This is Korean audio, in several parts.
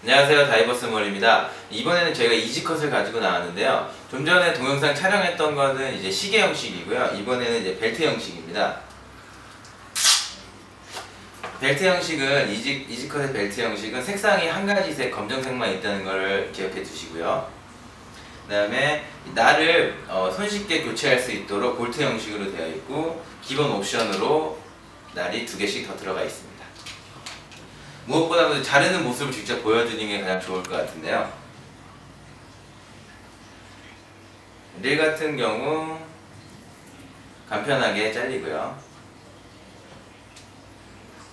안녕하세요 다이버스몰입니다. 이번에는 저희가 이지컷을 가지고 나왔는데요. 좀 전에 동영상 촬영했던 거는 이제 시계 형식이고요. 이번에는 이제 벨트 형식입니다. 벨트 형식은 이지, 이지컷의 벨트 형식은 색상이 한 가지 색 검정색만 있다는 걸 기억해 두시고요. 그 다음에 날을 어, 손쉽게 교체할 수 있도록 볼트 형식으로 되어 있고 기본 옵션으로 날이 두 개씩 더 들어가 있습니다 무엇보다도 자르는 모습을 직접 보여드리는 게 가장 좋을 것 같은데요. 릴 같은 경우 간편하게 잘리고요.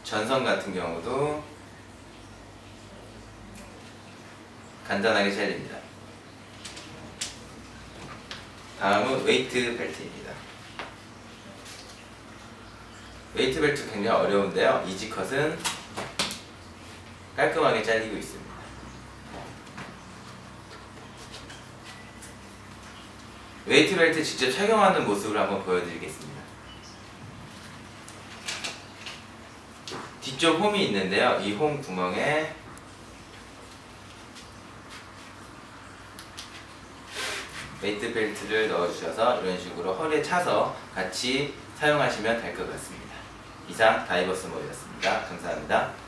전선 같은 경우도 간단하게 잘립니다. 다음은 웨이트 벨트입니다. 웨이트 벨트 굉장히 어려운데요. 이지컷은 깔끔하게 잘리고 있습니다. 웨이트 벨트 직접 착용하는 모습을 한번 보여드리겠습니다. 뒤쪽 홈이 있는데요. 이 홈 구멍에 웨이트 벨트를 넣어주셔서 이런 식으로 허리에 차서 같이 사용하시면 될 것 같습니다. 이상 다이버스 모였습니다. 감사합니다.